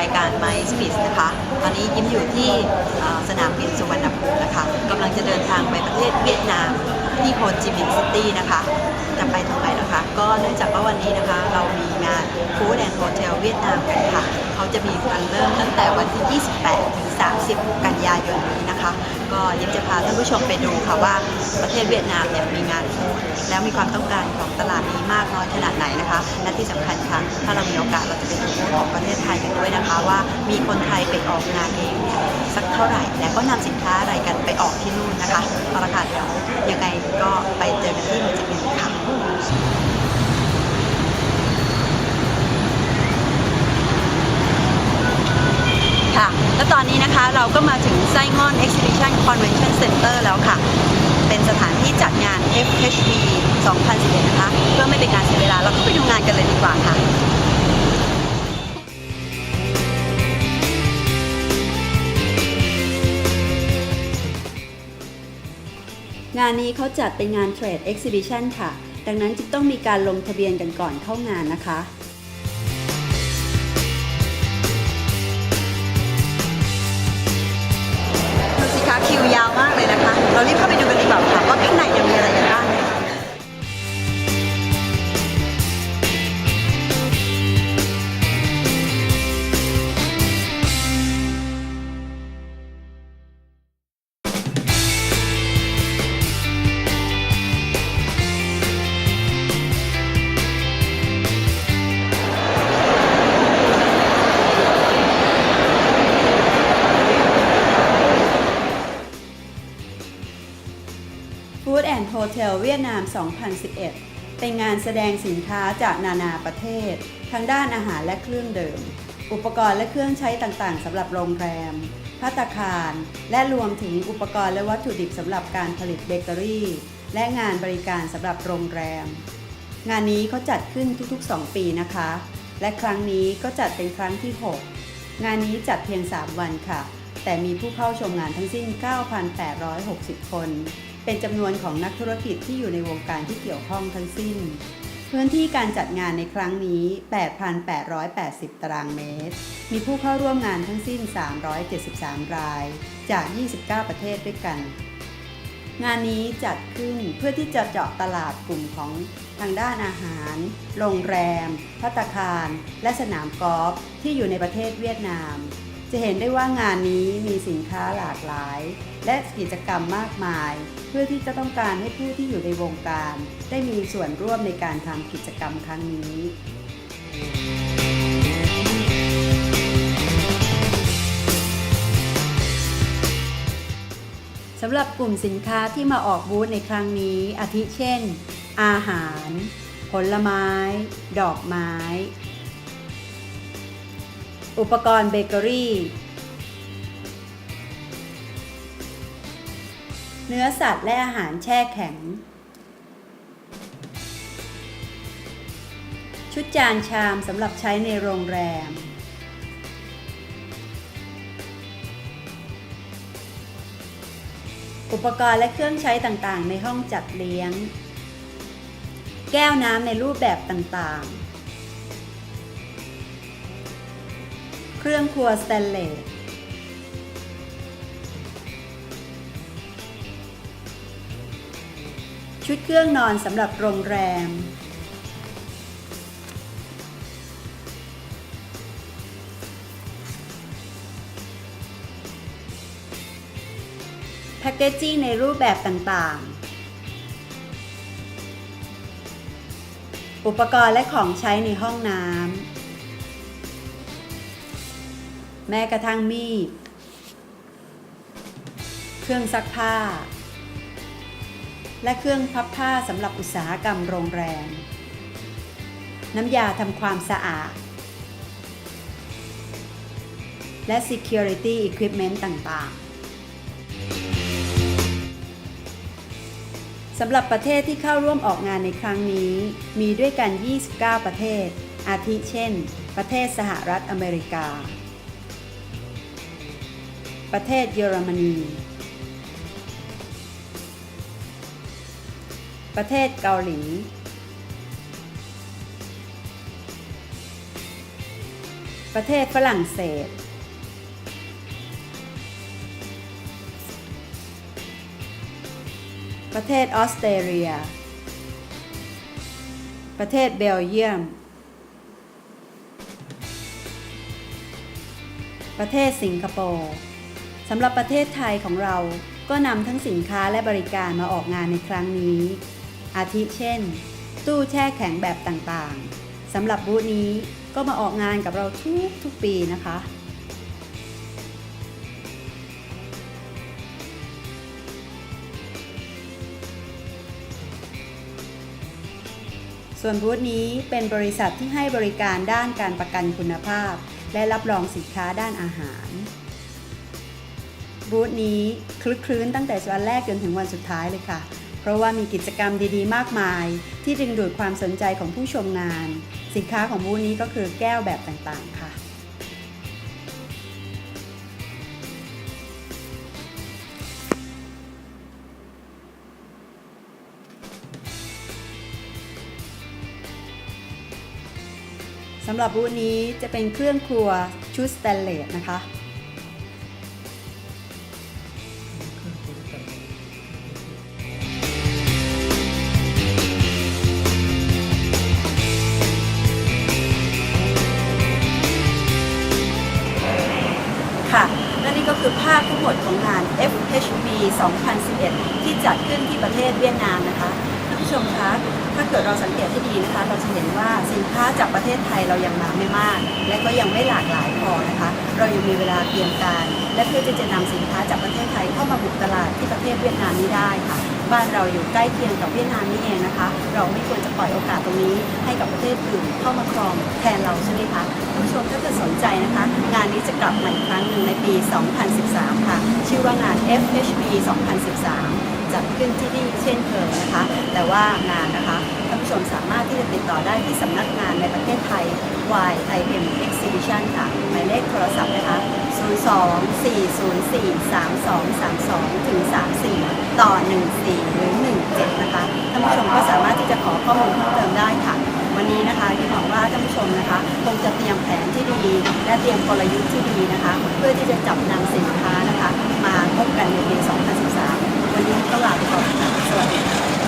าสู่รายการ My Speed นะคะ ตอนนี้ยิ้มอยู่ที่สนามบินสุวรรณภูมินะคะกำลังจะเดินทางไปประเทศเวียดนามที่โฮจิมินห์ซิตี้นะคะจะไปทางไหนนะคะ ก็เนื่องจากว่าวันนี้นะคะ เรามีงานฟู้ดแอนด์โฮเทลเวียดนามกันค่ะ เขาจะมีการเริ่มตั้งแต่วันที่ 28 ถึง 30 กันยายน ก็ยิ้มจะพาท่านผู้ชมไปดูค่ะว่าประเทศเวียดนามเนี่ยมีงานฟู้ดแล้วมีความต้องการของตลาดนี้มากน้อยขนาดไหนนะคะ และที่สำคัญค่ะถ้าเรามีโอกาสเราจะไปดูของประเทศไทยกันด้วยนะคะ ว่ามีคนไทยไปออกงานเองเนี่ยสักเท่าไหร่ และก็นำสินค้าอะไรกันไปออกที่นู่นนะคะเอาละค่ะเดี๋ยวยังไงก็ไปเจอกันที่โฮจิมินค่ะ ค่ะ และตอนนี้นะคะเราก็มาถึงไส้งอน Exhibition Convention Center แล้วค่ะ เป็นสถานที่จัดงาน FHB 2011 นะคะ เพื่อไม่เป็นการเสียเวลา เราก็ไปดูงานกันเลยดีกว่าค่ะงานนี้เขาจัดเป็นงาน Trade Exhibition ค่ะ ดังนั้นจึงต้องมีการลงทะเบียนกันก่อนเข้างานนะคะ คิวยาวมากเลยนะคะ เรารีบเข้าไปดูกันดีกว่าค่ะว่าข้างในจะมีอะไรกัน บ้างนะคะ Food and Hotel เวียดนาม 2011 เป็นงานแสดงสินค้าจากนานาประเทศ ทั้งด้านอาหารและเครื่องดื่ม อุปกรณ์และเครื่องใช้ต่างๆสำหรับโรงแรมพัตตาคาร และรวมถึงอุปกรณ์และวัตถุดิบสำหรับการผลิตเบเกอรี่ และงานบริการสำหรับโรงแรม งานนี้เขาจัดขึ้นทุกๆ 2 ปีนะคะ และครั้งนี้ก็จัดเป็นครั้งที่ 6 งานนี้จัดเพียง 3 วันค่ะ แต่มีผู้เข้าชมงานทั้งสิ้น 9,860 คน เป็นจำนวนของนักธุรกิจที่อยู่ในวงการที่เกี่ยวข้องทั้งสิ้น พื้นที่การจัดงานในครั้งนี้ 8,880 ตารางเมตร มีผู้เข้าร่วมงานทั้งสิ้น 373 ราย จาก 29 ประเทศด้วยกัน งานนี้จัดขึ้นเพื่อที่จะเจาะตลาดกลุ่มของทางด้านอาหาร โรงแรม พัตคาร และสนามกอล์ฟที่อยู่ในประเทศเวียดนาม จะเห็นได้ว่างานนี้มีสินค้าหลากหลาย และกิจกรรมมากมาย เพื่อที่จะต้องการให้ผู้ที่อยู่ในวงการ ได้มีส่วนร่วมในการทำกิจกรรมครั้งนี้สำหรับกลุ่มสินค้าที่มาออกบูธในครั้งนี้ อาทิเช่น อาหาร ผลไม้ ดอกไม้ อุปกรณ์เบเกอรี่ เนื้อสัตว์และอาหารแช่แข็ง ชุดจานชามสำหรับใช้ในโรงแรม อุปกรณ์และเครื่องใช้ต่างๆ ในห้องจัดเลี้ยง แก้วน้ำในรูปแบบต่างๆ เครื่องครัวสแตนเลสชุดเครื่องนอนสำหรับโรงแรม แพคเกจจิ้งในรูปแบบต่างๆ อุปกรณ์และของใช้ในห้องน้ำ แม้กระทั่งมีด เครื่องซักผ้า และเครื่องพับผ้าสำหรับอุตสาหกรรมโรงแรม น้ำยาทำความสะอาด และ Security Equipment ต่างๆ สำหรับประเทศที่เข้าร่วมออกงานในครั้งนี้ มีด้วยกัน 29 ประเทศ อาทิเช่น ประเทศสหรัฐอเมริกา ประเทศเยอรมนี ประเทศเกาหลี ประเทศฝรั่งเศส ประเทศออสเตรเลีย ประเทศเบลเยียม ประเทศสิงคโปร์ สำหรับประเทศไทยของเราก็นำทั้งสินค้าและบริการมาออกงานในครั้งนี้ อาทิเช่น ตู้แช่แข็งแบบต่างๆสำหรับบูธนี้ก็มาออกงานกับเราทุกทุกๆปีนะคะ ส่วนบูธนี้เป็นบริษัทที่ให้บริการด้านการประกันคุณภาพ และรับรองสินค้าด้านอาหาร บูธนี้คลึกคลื้นตั้งแต่วันแรกจนถึงวันสุดท้ายเลยค่ะ เพราะว่ามีกิจกรรมดีๆ มากมาย ที่ดึงดูดความสนใจของผู้ชมงาน สินค้าของบูธนี้ก็คือแก้วแบบต่างๆค่ะ สำหรับบูธนี้จะเป็นเครื่องครัวชุดสแตนเลสนะคะค่ะ หมดของงาน FHB 2011 ที่จัดขึ้นที่ประเทศเวียดนามนะคะท่านผู้ชมคะถ้าเกิดเราสังเกตให้ดีนะคะ เราจะเห็นว่าสินค้าจากประเทศไทยเรายังมาไม่มาก และก็ยังไม่หลากหลายพอนะคะ เรายังมีเวลาเตรียมการ และเพื่อที่จะนำสินค้าจากประเทศไทยเข้ามาบุกตลาดที่ประเทศเวียดนามนี้ได้ค่ะ บ้านเราอยู่ใกล้เคียงกับเวียดนามนี่เองนะคะ เราไม่ควรจะปล่อยโอกาสตรงนี้ ให้กับประเทศอื่นเข้ามาครองแทนเราใช่ไหมคะผู้ชมถ้าเกิดสนใจนะคะ งานนี้จะกลับมาอีกครั้งหนึ่งในปี 2013 ค่ะ ชื่อว่างาน FHB 2013 จัดขึ้นที่นี่เช่นเคยนะคะ แต่ว่างานนะคะ ชมสามารถที่จะติดต่อได้ที่สำนักงานในประเทศไทย YIM Exhibition ค่ะหมายเลขโทรศัพท์นะคะ 02 404 3232 ถึง 34 ต่อ 14 หรือ 17 นะคะ ท่านผู้ชมก็สามารถที่จะขอข้อมูลเพิ่มเติมได้ค่ะ วันนี้นะคะที่หวังว่าท่านผู้ชมนะคะคงจะเตรียมแผนที่ดีและเตรียมกลยุทธ์ที่ดีนะคะ เพื่อที่จะจับนำสินค้านะคะ มาพบกันในปี 2013 วันนี้ต้องลาไปก่อนค่ะสวัสดีค่ะ